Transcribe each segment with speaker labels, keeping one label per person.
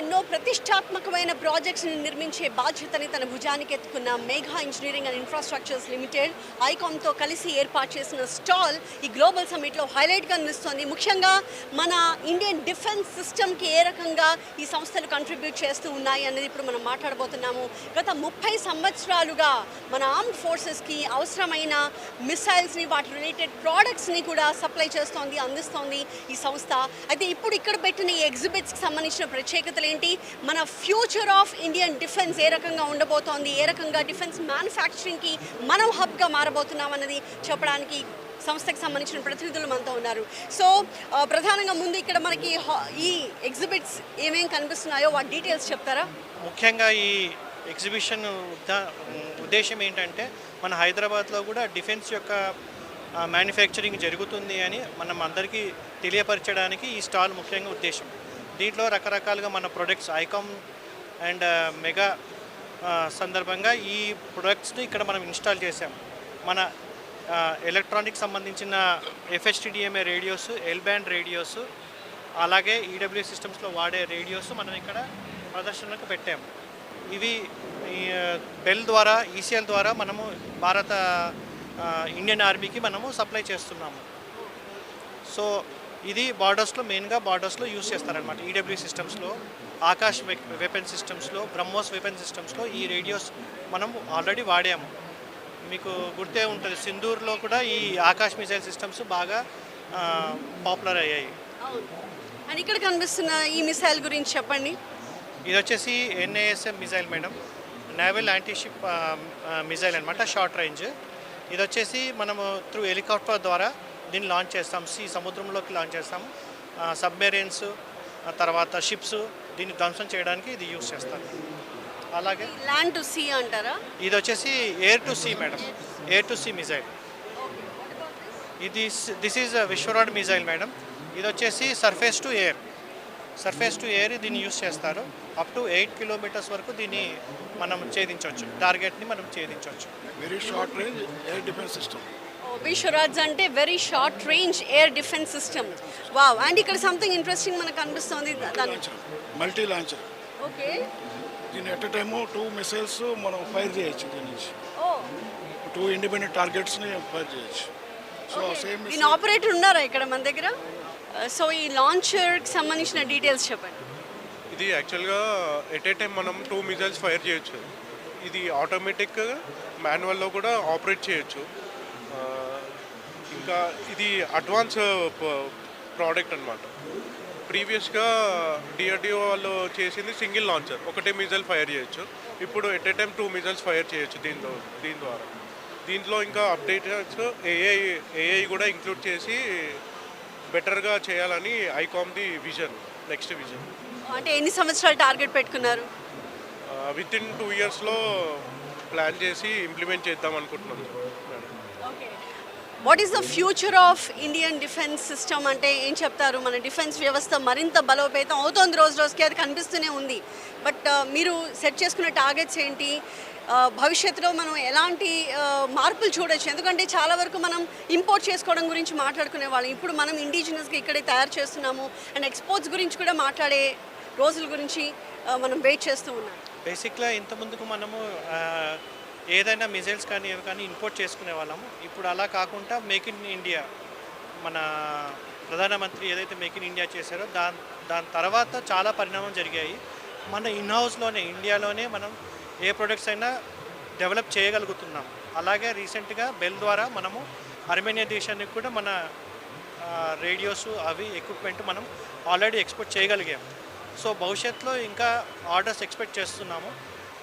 Speaker 1: ఎన్నో ప్రతిష్టాత్మకమైన ప్రాజెక్ట్స్ని నిర్మించే బాధ్యతని తన భుజానికి ఎత్తుకున్న Megha engineering and infrastructures limited ఐకామ్తో కలిసి ఏర్పాటు చేసిన స్టాల్ ఈ గ్లోబల్ సమ్మిట్లో హైలైట్గా నిలుస్తోంది. ముఖ్యంగా మన ఇండియన్ డిఫెన్స్ సిస్టమ్కి ఏ రకంగా ఈ సంస్థలు కంట్రిబ్యూట్ చేస్తూ ఉన్నాయి అనేది ఇప్పుడు మనం మాట్లాడబోతున్నాము. గత ముప్పై సంవత్సరాలుగా మన ఆర్మ్డ్ ఫోర్సెస్కి అవసరమైన మిసైల్స్ని వాటి రిలేటెడ్ ప్రోడక్ట్స్ని కూడా సప్లై చేస్తోంది అందిస్తోంది ఈ సంస్థ. అయితే ఇప్పుడు ఇక్కడ పెట్టిన ఈ ఎగ్జిబిట్స్కి సంబంధించిన సంబంధించిన అసలు ఏంటి మన ఫ్యూచర్ ఆఫ్ ఇండియన్ డిఫెన్స్ ఏ రకంగా ఉండబోతోంది? ఏ రకంగా డిఫెన్స్ మ్యానుఫ్యాక్చరింగ్కి మనం హబ్గా మారబోతున్నాం అన్నది చెప్పడానికి సంస్థకి సంబంధించిన ప్రతినిధులు మనతో ఉన్నారు. సో ప్రధానంగా ముందు ఇక్కడ మనకి ఈ ఎగ్జిబిట్స్ ఏమేమి కనిపిస్తున్నాయో వాటి డీటెయిల్స్ చెప్తారా?
Speaker 2: ముఖ్యంగా ఈ ఎగ్జిబిషన్ ఉద్దేశం ఏంటంటే మన హైదరాబాద్లో కూడా డిఫెన్స్ యొక్క మ్యానుఫ్యాక్చరింగ్ జరుగుతుంది అని మనం అందరికీ తెలియపరచడానికి ఈ స్టాల్ ముఖ్యంగా ఉద్దేశం. దీంట్లో రకరకాలుగా మన ప్రొడక్ట్స్ ఐకామ్ అండ్ మెగా సందర్భంగా ఈ ప్రొడక్ట్స్ని ఇక్కడ మనం ఇన్స్టాల్ చేసాం మన uh, ఎలక్ట్రానిక్ సంబంధించిన FHTDMA radios L band radios అలాగే ఈడబ్ల్యూ సిస్టమ్స్లో వాడే రేడియోస్ మనం ఇక్కడ ప్రదర్శనకు పెట్టాము ఇవి బెల్ uh, ద్వారా ఈసీఎల్ ద్వారా మనము భారత uh, ఇండియన్ ఆర్మీకి మనము సప్లై చేస్తున్నాము. సో ఇది బార్డర్స్లో మెయిన్గా బార్డర్స్లో యూస్ చేస్తారనమాట ఈడబ్ల్యూ సిస్టమ్స్లో ఆకాష్ వెపన్ సిస్టమ్స్లో బ్రహ్మోస్ వెపన్ సిస్టమ్స్లో ఈ రేడియోస్ మనం ఆల్రెడీ వాడాము. మీకు గుర్తే ఉంటుంది సింధూర్లో కూడా ఈ ఆకాష్ మిసైల్ సిస్టమ్స్ బాగా పాపులర్ అయ్యాయి.
Speaker 1: ఇక్కడ కనిపిస్తున్న ఈ మిసైల్ గురించి చెప్పండి.
Speaker 2: ఇది వచ్చేసి NASM missile madam. Naval antiship missile అనమాట షార్ట్ రేంజ్. ఇది వచ్చేసి మనము త్రూ హెలికాప్టర్ ద్వారా దీన్ని లాంచ్ చేస్తాం. సీ సముద్రంలోకి లాంచ్ చేస్తాం. సబ్మెరీన్స్ తర్వాత షిప్స్ దీన్ని ధ్వంసం చేయడానికి ఇది యూస్ చేస్తాం అలాగే
Speaker 1: ల్యాండ్ టు సీ అంటారా?
Speaker 2: ఇది వచ్చేసి air to sea madam air to sea missile ఇది దిస్ ఈజ్ విశ్వరాడ్ మిజైల్ మేడం ఇది వచ్చేసి surface to air surface to air దీన్ని యూస్ చేస్తారు. అప్ టు ఎయిట్ కిలోమీటర్స్ వరకు దీన్ని మనం ఛేదించవచ్చు. టార్గెట్ని మనం ఛేదించవచ్చు.
Speaker 3: Very short range air defence system
Speaker 1: Vishvaraj అంటే very short range air defence system wow and ఇక్కడ సంథింగ్ ఇంట్రెస్టింగ్ మనకు కనిపిస్తుంది దాని
Speaker 3: లాంచర్ మల్టీ లాంచర్
Speaker 1: ఓకే
Speaker 3: దీని ఎట్ టైము టూ మిసైల్స్ మనం ఫైర్ చేయొచ్చు దీని నుంచి.
Speaker 1: ఓ
Speaker 3: టూ ఇండిపెండెంట్ టార్గెట్స్ని ఫైర్ చేయొచ్చు. సో సేమ్
Speaker 1: దీని ఆపరేటర్ ఉన్నారా ఇక్కడ మన దగ్గర? సో ఈ లాంచర్కి సంబంధించిన డీటెయిల్స్ చెప్పండి.
Speaker 4: ఇది యాక్చువల్గా ఎట్ ఏ టైం మనం టూ మిజైల్స్ ఫైర్ చేయొచ్చు. ఇది ఆటోమేటిక్ మాన్యువల్లో కూడా ఆపరేట్ చేయొచ్చు. ఆ, ఇంకా ఇది అడ్వాన్స్ ప్రోడక్ట్ అనమాట ప్రీవియస్గా డిఆర్డిఓ వాళ్ళు చేసింది సింగిల్ లాంచర్ ఒకటే మిజైల్ ఫైర్ చేయొచ్చు. ఇప్పుడు at a time two missiles fire చేయొచ్చు దీంట్లో దీని ద్వారా. దీంట్లో ఇంకా అప్డేట్స్ ఏఐ ఏఐ కూడా ఇంక్లూడ్ చేసి బెటర్గా చేయాలని ఐకామ్ది విజన్ నెక్స్ట్ విజన్
Speaker 1: అంటే ఎన్ని సంవత్సరాలు టార్గెట్ పెట్టుకున్నారు?
Speaker 4: విత్ ఇన్ టూ ఇయర్స్లో ప్లాన్ చేసి ఇంప్లిమెంట్ చేద్దాం అనుకుంటున్నాం.
Speaker 1: What is the future of Indian defence system అంటే ఏం చెప్తారు? మన డిఫెన్స్ వ్యవస్థ మరింత బలోపేతం అవుతోంది రోజు రోజుకి. అది కనిపిస్తూనే ఉంది. బట్ uh, మీరు సెట్ చేసుకున్న టార్గెట్స్ ఏంటి? Uh, భవిష్యత్తులో మనం ఎలాంటి uh, మార్పులు చూడొచ్చు? ఎందుకంటే చాలా వరకు మనం ఇంపోర్ట్ చేసుకోవడం గురించి మాట్లాడుకునే వాళ్ళం. ఇప్పుడు మనం ఇండిజినస్గా ఇక్కడే తయారు చేస్తున్నాము. అండ్ ఎక్స్పోర్ట్స్ గురించి కూడా మాట్లాడే రోజుల గురించి మనం వెయిట్ చేస్తూ ఉన్నాం.
Speaker 2: బేసిక్గా ఇంతకుముందుకు మనము ఏదైనా మిజైల్స్ కానీ ఏవి కానీ ఇంపోర్ట్ చేసుకునే వాళ్ళము. ఇప్పుడు అలా కాకుండా మేక్ ఇన్ ఇండియా మన ప్రధానమంత్రి ఏదైతే మేక్ ఇన్ ఇండియా చేశారో దాని దాని తర్వాత చాలా పరిణామం జరిగాయి. మన ఇన్ హౌస్లోనే ఇండియాలోనే మనం ఏ ప్రొడక్ట్స్ అయినా డెవలప్ చేయగలుగుతున్నాం. అలాగే రీసెంట్గా బెల్ ద్వారా మనము అర్మేనియా దేశానికి కూడా మన రేడియోస్ అవి ఎక్విప్మెంట్ మనం ఆల్రెడీ ఎక్స్పోర్ట్ చేయగలిగాం. సో భవిష్యత్తులో ఇంకా ఆర్డర్స్ ఎక్స్పెక్ట్ చేస్తున్నాము.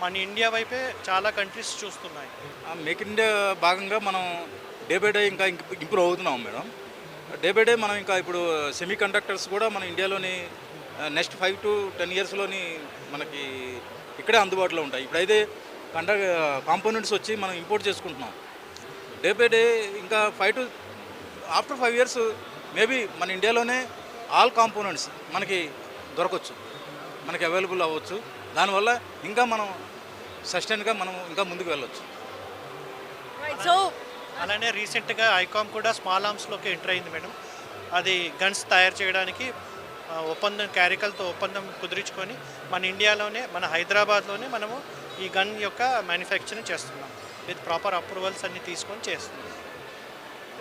Speaker 2: మన ఇండియా వైపే చాలా కంట్రీస్ చూస్తున్నాయి.
Speaker 5: ఆ మేక్ ఇన్ ఇండియా భాగంగా మనం డే బై డే ఇంకా ఇంప్రూవ్ అవుతున్నాం మేడం. డే బై డే మనం ఇంకా ఇప్పుడు సెమీ కండక్టర్స్ కూడా మన ఇండియాలోని నెక్స్ట్ ఫైవ్ టు టెన్ ఇయర్స్లోని మనకి ఇక్కడే అందుబాటులో ఉంటాయి. ఇప్పుడైతే కండ కాంపోనెంట్స్ వచ్చి మనం ఇంపోర్ట్ చేసుకుంటున్నాం. డే బై డే ఇంకా five to after five years maybe మన ఇండియాలోనే ఆల్ కాంపోనెంట్స్ మనకి దొరకవచ్చు మనకి అవైలబుల్ అవ్వచ్చు. దానివల్ల ఇంకా మనం సస్టైన్గా మనం ఇంకా ముందుకు వెళ్ళొచ్చు.
Speaker 1: సో
Speaker 2: అలానే రీసెంట్గా ఐకామ్ కూడా స్మాల్ ఆర్మ్స్లోకి ఎంటర్ అయింది మేడం. అది గన్స్ తయారు చేయడానికి ఒప్పందం క్యారికల్తో ఒప్పందం కుదుర్చుకొని మన ఇండియాలోనే మన హైదరాబాద్లోనే మనము ఈ గన్ యొక్క మ్యానుఫ్యాక్చరింగ్ చేస్తున్నాం. విత్ ప్రాపర్ అప్రూవల్స్ అన్ని తీసుకొని చేస్తున్నాం.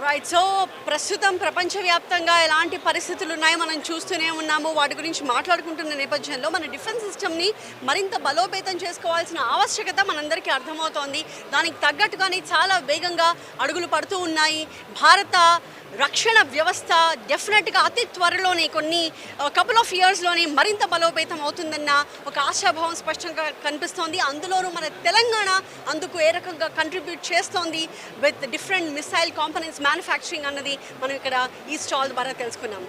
Speaker 1: రైట్ సో ప్రస్తుతం ప్రపంచవ్యాప్తంగా ఎలాంటి పరిస్థితులు ఉన్నాయో మనం చూస్తూనే ఉన్నాము. వాటి గురించి మాట్లాడుకుంటున్న నేపథ్యంలో మన డిఫెన్స్ సిస్టమ్ని మరింత బలోపేతం చేసుకోవాల్సిన ఆవశ్యకత మనందరికీ అర్థమవుతోంది. దానికి తగ్గట్టుగానే చాలా వేగంగా అడుగులు పడుతూ ఉన్నాయి. భారత రక్షణ వ్యవస్థ డెఫినెట్గా అతి త్వరలోనే కొన్ని కపుల్ ఆఫ్ ఇయర్స్లోనే మరింత బలోపేతం అవుతుందన్న ఒక ఆశాభావం స్పష్టంగా కనిపిస్తోంది. అందులోనూ మన తెలంగాణ అందుకు ఏ రకంగా కంట్రిబ్యూట్ చేస్తోంది with different missile components manufacturing అన్నది మనం ఇక్కడ ఈ స్టాల్ ద్వారా తెలుసుకున్నాం.